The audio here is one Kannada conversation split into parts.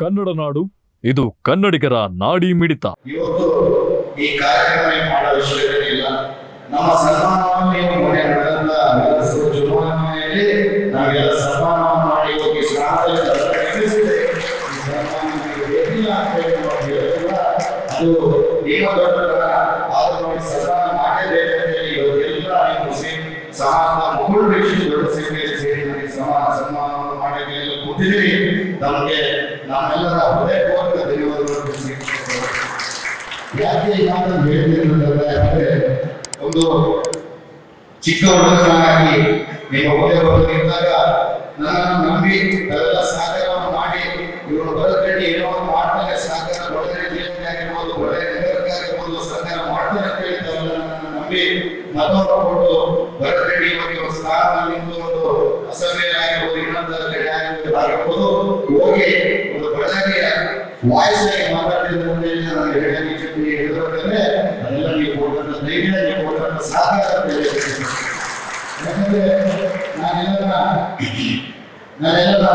ಕನ್ನಡ ನಾಡು, ಇದು ಕನ್ನಡಿಗರ ನಾಡಿ ಮಿಡಿತ. ಇವತ್ತು ಈ ಕಾರ್ಯಕ್ರಮ ನಮ್ಮ ಸನ್ಮಾನವನ್ನು ಸನ್ಮಾನವನ್ನು ಮಾಡಿ ಸಮಾನ ಸನ್ಮಾನವನ್ನು ನಮಗೆ ನಮ್ಮೆಲ್ಲರ ಹೃದಯಪೂರ್ವಕ ಧನ್ಯವಾದಗಳು ತಿಳಿಸಿಕೊಳ್ತೇನೆ. ಯಾಕೆ ಈ ಮಾತನ್ನು ಹೇಳ್ತಿರೋದಂದ್ರೆ ಅಂದ್ರೆ ಒಂದು ಚಿಕ್ಕ ಹುಡುಗನಾಗಿ ನಿಮ್ಮ ಮುಂದೆ ಬಂದು ನಿಂತಾಗ ನನ್ನನ್ನು ನಂಬಿ ಅದೆಲ್ಲ ಸಹಕಾರವನ್ನು ಮಾಡಿ, ಇವರು ಬರಕಟ್ಟಿ ಏನೋ ಒಂದು ಮಾಡ್ತಾರೆ ಸಹಕಾರ ಒಳ್ಳೆ ರೀತಿಯಲ್ಲಿ ಆಗಿರ್ಬೋದು ಒಳ್ಳೆ ನಗರಕ್ಕಾಗಿರ್ಬೋದು ಸಹಕಾರ ಮಾಡ್ತಾರೆ ಅಂತ ಹೇಳಿ ತಾವೆಲ್ಲ ನನ್ನನ್ನು ನಂಬಿ ಮತವನ್ನು ಕೊಟ್ಟು ಬರಕಟ್ಟಿ ಇವಾಗ ಒಂದು ಸ್ಥಾನ ನಿಂತು ಒಂದು ಅಸೆಂಬ್ಲಿ ಆಗಿರ್ಬೋದು ಇನ್ನೊಂದು ಕಡೆ ಆಗಿರ್ಬೋದು ಆಗಿರ್ಬೋದು ಹೋಗಿ ಒಂದು ಬಳ್ಳಾರಿಯ ವಾಯ್ಸ್ ಆಗಿ ಮಾತಾಡ್ತಿದ್ರು ಅಂತ ಹೇಳಿ ನಾನು ಹೇಳಕ್ಕೆ ಇಚ್ಛೆ ಹೇಳಿದ್ರೆ ಅದೆಲ್ಲ ನೀವು ಕೊಟ್ಟಂತ ಧೈರ್ಯ ನೀವು ಕೊಟ್ಟಂತ ಹೇಳ್ತೀನಿ. ಯಾಕಂದ್ರೆ ನಾನೆಲ್ಲ ನಾನೆಲ್ಲ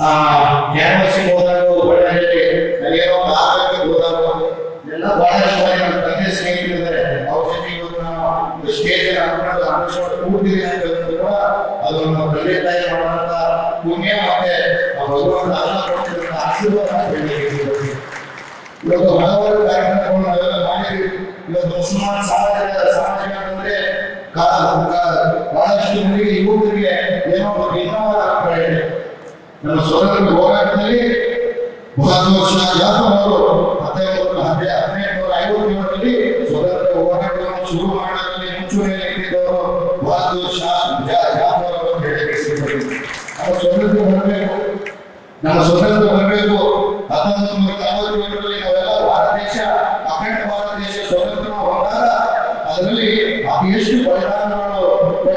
ಆ ಕ್ಯಾನ್ವಸಿಗೆ ಹೋದಾಗ ಬಳ್ಳಾರಿಯಲ್ಲಿ ನನಗೇನೋ ಒಂದು ಆರೋಗ್ಯಕ್ಕೆ ಹೋದಾಗ ಎಲ್ಲ ಬಹಳಷ್ಟು ಬಾರಿ ನನ್ನ ತಂದೆ ಸ್ನೇಹಿತರಿದ್ದಾರೆ ಅವ್ರ ಜೊತೆ ಇವತ್ತು ಒಂದು ಸ್ಟೇಜ್ ಹೇಳಿದ್ರು ಕೂಡ ಅದು ನಮ್ಮ ತಂದೆ ತಾಯಿ ಪುಣ್ಯ ಮತ್ತೆ ಭಗವಂತ ಆಶೀರ್ವಾದ ಇವತ್ತು ಹಲವಾರು ಬಹಳಷ್ಟು ಯುವಕರಿಗೆ ಏನೋ ಭಿನ್ನವಾದ ಅಭಿಪ್ರಾಯ ನಮ್ಮ ಸ್ವತಂತ್ರ ಹೋರಾಟದಲ್ಲಿ ಬಹಳ ವರ್ಷ ಜಾಫರ್ ಅವರು ಹದಿನೈದು ಹದಿನೈದು ಹದಿನೆಂಟುನೂರ ಐವತ್ತೇಳರಲ್ಲಿ ಸ್ವತಂತ್ರ ಶುರು ಮಾಡೋದ್ರಲ್ಲಿ ಮುಂಚೂಣಿಯಲ್ಲಿ ಇದ್ದಿದ್ದವರು ಬಹದ್ದೂರ್ ಶಾ, ಜಾ- ಜಾಫರ್ ಅವರು ಅಂತ ಹೇಳಿ ಹೆಸರಿಟ್ಟಿದ್ದಾರೆ. ಸ್ವತಂತ್ರ ಬರಬೇಕು. ನಮ್ಮ ಸ್ವತಂತ್ರ ಬರಬೇಕು.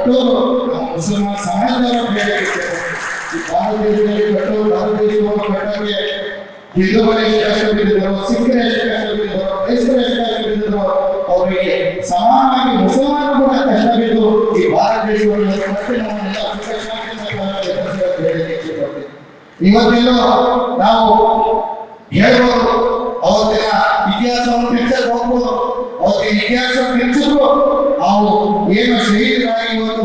ಕೊಟ್ಟು ಮುಸಲ್ಮಾನ್ ಅಂತ ಹೇಳಿ ಈ ಭಾರತ ದೇಶದಲ್ಲಿ ಕಟ್ಟು ಭಾರತ ದೇಶವನ್ನು ಕಟ್ಟೋಕೆ ಹಿಂದೂಗಳು ಎಷ್ಟು ಕಷ್ಟ ಬಿದ್ದಿದ್ರು ಸಿಖ್ಖರು ಎಷ್ಟು ಕಷ್ಟ ಬಿದ್ದಿದ್ರು ಕ್ರೈಸ್ತರು ಎಷ್ಟು ಕಷ್ಟ ಬಿದ್ದಿದ್ರು ಅವರಿಗೆ ಸಮಾನವಾಗಿ ಮುಸಲ್ಮಾನರು ಕೂಡ ಕಷ್ಟ ಬಿದ್ದು ಈ ಭಾರತ ದೇಶವನ್ನು ಮತ್ತೆ ನಮ್ಮನ್ನೆಲ್ಲ. ಇವತ್ತೆಲ್ಲೋ ನಾವು ಹೇಳ್ಬೋದು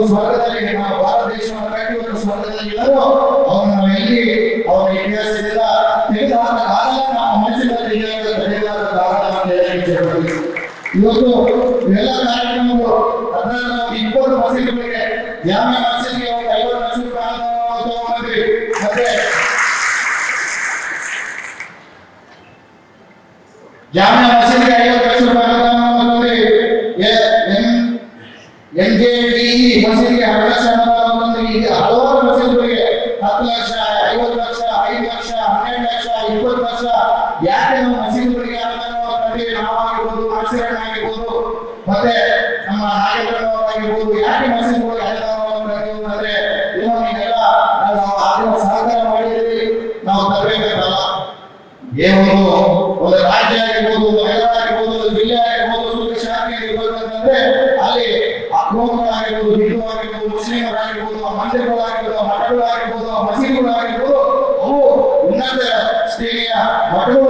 ಸ್ವರ್ಗದಲ್ಲಿ ನಾವು ಭಾರತ ದೇಶವನ್ನು ಕಟ್ಟಿ ಇವತ್ತು ಸ್ವರ್ಗದಲ್ಲಿ ಇದ್ದಾರೋ ಅವ್ರು ನಾವು ಎಲ್ಲಿ ಅವರ ಇತಿಹಾಸದಿಂದ ತೆಗೆದಾದ ಕಾರಣ ನಮ್ಮ ಮನಸ್ಸಿನಲ್ಲಿ ಇದೆ ತೆಗೆದಾದ ಕಾರಣ ಅಂತ ಹೇಳಲಿಕ್ಕೆ ಇಷ್ಟಪಡ್ತೀನಿ. ಇವತ್ತು ಇವೆಲ್ಲ ಕಾರ್ಯಕ್ರಮಗಳು ಅದರಲ್ಲಿ ನಾವು ಇಪ್ಪತ್ತು ಮಸೀದಿಗಳಿಗೆ ಜಾಮೆ ಮಸೀದಿಗೆ ಒಂದು ಐವತ್ತು ಲಕ್ಷ ರೂಪಾಯಿ ಅನುದಾನವನ್ನು ತಗೊಂಡ್ಬಂದ್ವಿ ಮತ್ತೆ ಜಾಮಿಯಾ ಮಸೀದಿಗೆ ಐವತ್ತು ಲಕ್ಷ ರೂಪಾಯಿ ನಮ್ಮ ನಾಗೇಂದ್ರನವರಾಗಿರ್ಬೋದು ಯಾಕೆ ತಂದ್ವಿ ಅಂದ್ರೆ ಆಗಿನ ಸಹಕಾರ ಮಾಡಿದ್ರಿ ನಾವು ತರಬೇಕಲ್ಲ ಏನು ಒಂದು ರಾಜ್ಯ ಆಗಿರ್ಬೋದು ನಗರ ಆಗಿರ್ಬೋದು, ಒಂದು ಜಿಲ್ಲೆ ಆಗಿರ್ಬೋದು ಸುಖ ಶಾಂತಿ ಆಗಿರ್ಬೋದು ಅಂತಂದ್ರೆ ಅಲ್ಲಿ ಅಕ್ರಮಗಳಾಗಿರ್ಬೋದು ಹಿಂದೂ ಆಗಿರ್ಬೋದು ಮುಸ್ಲಿಮರಾಗಿರ್ಬೋದು ಮಂದಿರಗಳಾಗಿರ್ಬೋದು ಮಠಗಳಾಗಿರ್ಬೋದು ಮಸೀದಿಗಳಾಗಿರ್ಬೋದು ಅವು ಉನ್ನತ ಶ್ರೇಣಿಯ ಮಠಗಳು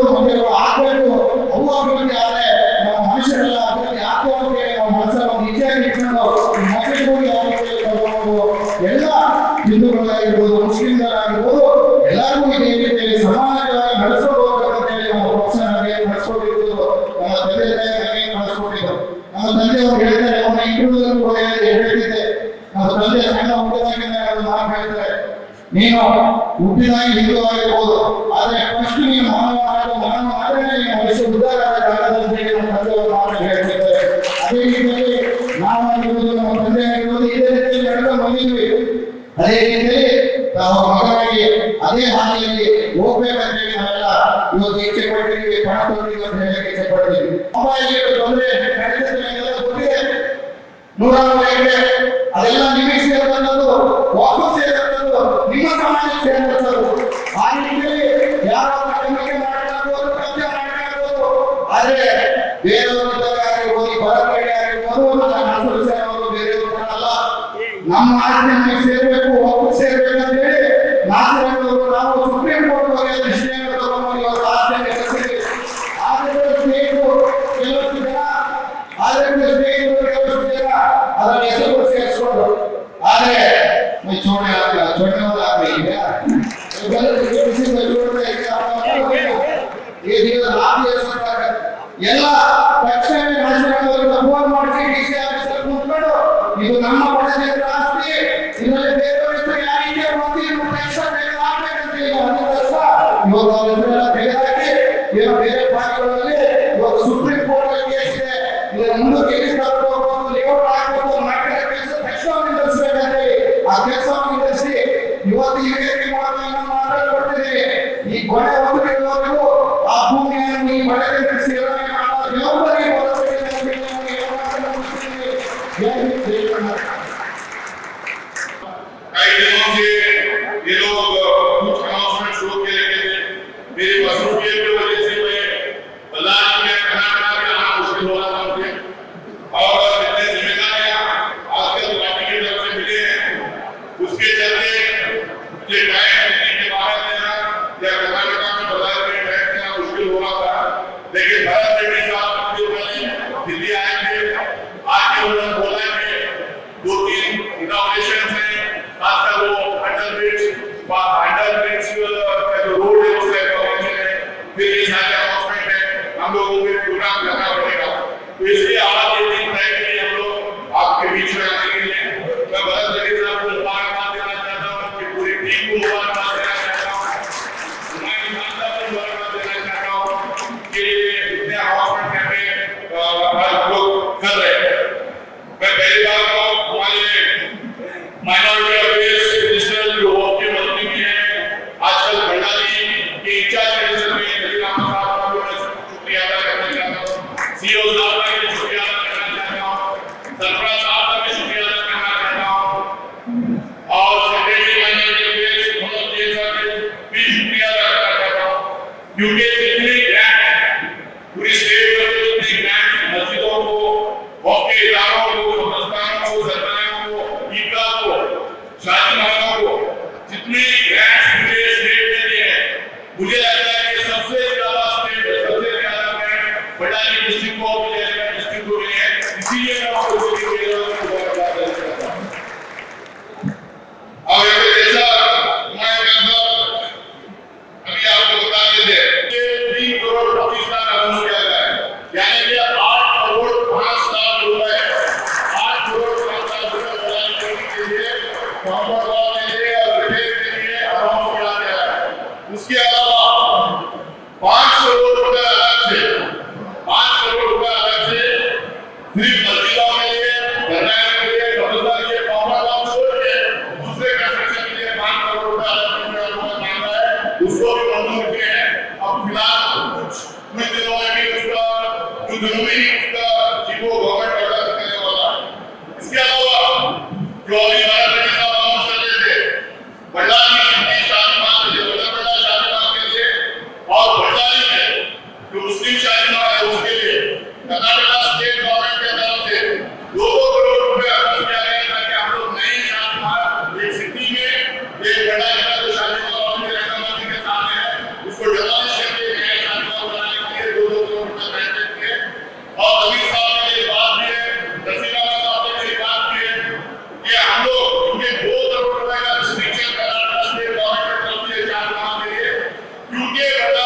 ಇಂಟರ್ವ್ಯೂದಲ್ಲಿ ಕೂಡ ಹೇಳ್ತಿದ್ದೆ ನಮ್ಮ ತಂದೆ ಸಣ್ಣ ಅದು ಮಾತು ಹೇಳ್ತಾರೆ ನೀನು ಹುಟ್ಟಿದಾಗಿ ಹಿಂದೂ ಆಗಿರ್ಬೋದು ಆದ್ರೆ ಫಸ್ಟ್ ನೀನು ಮಾನವ ಮಾನವ ಆದ್ರೆ ನೀನು ಆಗಲ್ಲ ಅಂತ ಹೇಳಿ ನಮ್ಮ ತಂದೆಯವರು ಮಾತ್ರ ಹೇಳ್ತಿದ್ದಾರೆ ಅದೇ ರೀತಿಯಲ್ಲಿ ನಾವಾಗಿರ್ಬೋದು ನಮ್ಮ ತಂದೆ ಆಗಿರ್ಬೋದು, ಇದೇ ರೀತಿಯಲ್ಲಿ ಎಲ್ಲ ಬಂದಿದ್ವಿ. ಅದೇ ರೀತಿಯಲ್ಲಿ ನಾವು ಮಗನಾಗಿ ಅದೇ ಹಾದಿಯಲ್ಲಿ ಹೋಗ್ಬೇಕಂತ ಹೇಳಿ ನಾವೆಲ್ಲ ಇವತ್ತು ಇಚ್ಛೆ ಪಟ್ಟಿದ್ದೀವಿ ಪಣ ತೊಗೊಂಡಿದ್ದೀವಿ ಅಂತ ಹೇಳಿ ಇಚ್ಛೆ ಪಡ್ತೀವಿ ಮೊಬೈಲ್ಗೆ ತೊಂದರೆ ನಡೆದಿದೆ ನಿಮಗೆಲ್ಲ ಗೊತ್ತಿದೆ ನೂರಾರು ಇದೆ ಅದೆಲ್ಲ ನಿಮಗೆ ಸೇರಿದಂಥದ್ದು ವಾಪಸ್ ಸೇರಿದಂಥದ್ದು ನಿಮ್ಮ ಸಮಾಜಕ್ಕೆ ಸೇರಿದಂಥದ್ದು ಆ ನಿಟ್ಟಿನಲ್ಲಿ ಯಾರೋ ಆದರೆ ಬೇರೆಯವರು ಆಗಿರ್ಬೋದು ಬರಬೇಡಿ ಆಗಿರ್ಬೋದು, ನಮ್ಮ ಹಸಿರು ಸೇನವರು ಬೇರೆಯವರು ಅಲ್ಲ ನಮ್ಮ ಆಸ್ತಿ ಎಲ್ಲ ಪಕ್ಷ सरपंच साहब का भी शुक्रिया अदा करना चाहता हूँ। और सेक्रेटरी जनरल के लिए सुमन जी का भी शुक्रिया अदा करना चाहता हूँ। क्योंकि जितनी ग्रांट पूरी स्टेट में जितनी ग्रांट मस्जिदों को वक्त के इदारों को संस्थानों को, सरकारों को, ईदगाह को शादी को, जितनी ग्रांट पूरे स्टेट में दी है, मुझे o sogro da mãe que é apuvilado, mas de nome é melhor, tudo no meio, Yeah.